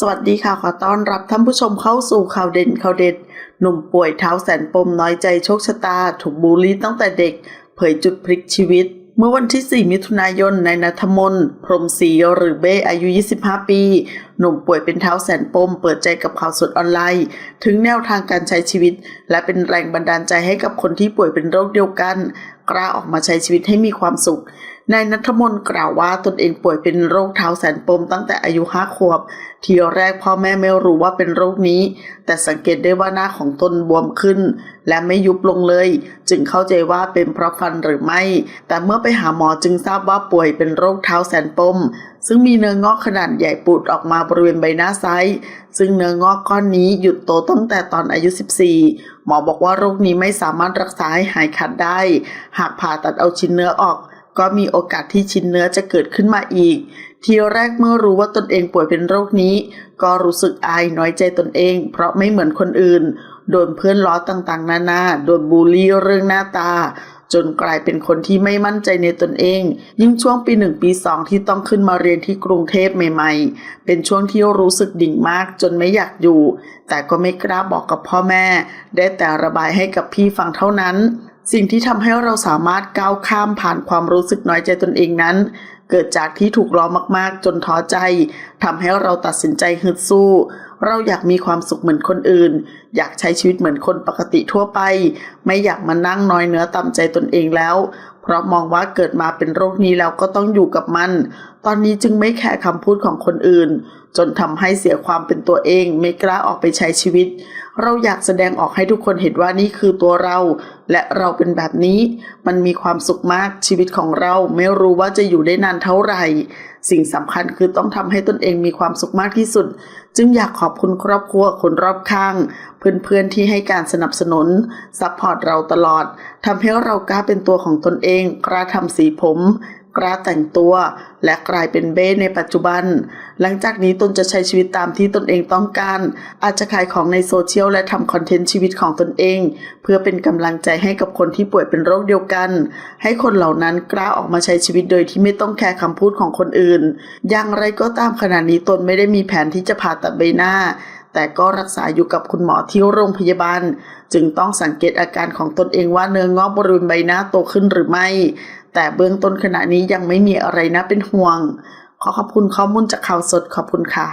สวัสดีค่ะ ขอต้อนรับท่านผู้ชมเข้าสู่ข่าวเด่นข่าวเด็ด หนุ่มป่วยเท้าแสนปมน้อยใจโชคชะตา ถูกบูลลี่ตั้งแต่เด็ก เผยจุดพลิกชีวิต เมื่อวันที่ 4 มิถุนายนในนัทมนพรมศรีหรือเบ้อายุ 25 ปี หนุ่มป่วยเป็นเท้าแสนปม เปิดใจกับข่าวสดออนไลน์ ถึงแนวทางการใช้ชีวิต และเป็นแรงบันดาลใจให้กับคนที่ป่วยเป็นโรคเดียวกัน กล้าออกมาใช้ชีวิตให้มีความสุข นายนัทมนต์กล่าวว่าตนเองป่วยเป็นโรคเท้าแสนปมตั้งแต่อายุห้าขวบ ทีแรกพ่อแม่ไม่รู้ว่าเป็นโรคนี้ แต่สังเกตได้ว่าหน้าของตนบวมขึ้น และไม่ยุบลงเลย จึงเข้าใจว่าเป็นเพราะฟันหรือไม่ แต่เมื่อไปหาหมอจึงทราบว่าป่วยเป็นโรคเท้าแสนปม ซึ่งมีเนื้องอกขนาดใหญ่ปูดออกมาบริเวณใบหน้าซ้ายซึ่งเนื้องอกก้อนนี้หยุดโตตั้งแต่ตอนอายุ 14 หมอบอกว่าโรคนี้ไม่สามารถรักษาให้หายขาดได้ หากผ่าตัดเอาชิ้นเนื้อออก ก็มีโอกาสที่ชิ้นเนื้อจะเกิดขึ้นมาอีก ทีแรกเมื่อรู้ว่าตนเองป่วยเป็นโรคนี้ ก็รู้สึกอายน้อยใจตนเอง เพราะไม่เหมือนคนอื่น โดนเพื่อนล้อต่างๆ นานาโดนบูลลี่เรื่องหน้าตา จนกลายเป็นคนที่ไม่มั่นใจในตนเอง ยิ่งช่วงปีหนึ่งปีสองที่ต้องขึ้นมาเรียนที่กรุงเทพใหม่ ๆ เป็นช่วงที่รู้สึกดิ่งมากจนไม่อยากอยู่ แต่ก็ไม่กล้าบอกกับพ่อแม่ ได้แต่ระบายให้กับพี่ฟังเท่านั้น สิ่งที่ทำให้เราสามารถก้าวข้ามผ่านความรู้สึกน้อยใจตนเองนั้น เกิดจากที่ถูกล้อมากๆ จนท้อใจทำให้เราตัดสินใจฮึดสู้ เราอยากมีความสุขเหมือนคนอื่น อยากใช้ชีวิตเหมือนคนปกติทั่วไป ไม่อยากมานั่งน้อยเนื้อต่ำใจตนเองแล้ว เพราะมองว่าเกิดมาเป็นโรคนี้แล้วก็ต้องอยู่กับมัน ตอนนี้จึงไม่แคร์คำพูดของคนอื่น จนทำให้เสียความเป็นตัวเอง ไม่กล้าออกไปใช้ชีวิต เราอยากแสดงออกให้ทุกคนเห็นว่านี่คือตัวเรา และเราเป็นแบบนี้ มันมีความสุขมากชีวิตของเราไม่รู้ว่าจะอยู่ได้นานเท่าไหร่ สิ่งสำคัญคือต้องทำให้ตนเองมีความสุขมากที่สุด จึงอยากขอบคุณครอบครัวคนรอบข้าง เพื่อนๆที่ให้การสนับสนุนซัพพอร์ตเราตลอดทำให้เรากล้าเป็นตัวของตนเองกล้าทำสีผม กล้าแต่งตัว และกลายเป็นเบ้ในปัจจุบัน หลังจากนี้ตนจะใช้ชีวิตตามที่ตนเองต้องการ อาจจะขายของในโซเชียลและทำคอนเทนต์ชีวิตของตนเอง เพื่อเป็นกำลังใจให้กับคนที่ป่วยเป็นโรคเดียวกัน ให้คนเหล่านั้นกล้าออกมาใช้ชีวิตโดยที่ไม่ต้องแคร์คำพูดของคนอื่น อย่างไรก็ตามขณะนี้ตนไม่ได้มีแผนที่จะผ่าตัดใบหน้าแต่ก็รักษาอยู่กับคุณหมอที่โรงพยาบาล จึงต้องสังเกตอาการของตนเองว่าเนื้องอกบริเวณใบหน้าโตขึ้นหรือไม่ แต่เบื้องต้นขณะนี้ยังไม่มีอะไรนะเป็นห่วง ขอขอบคุณข้อมูลจากข่าวสดขอบคุณค่ะ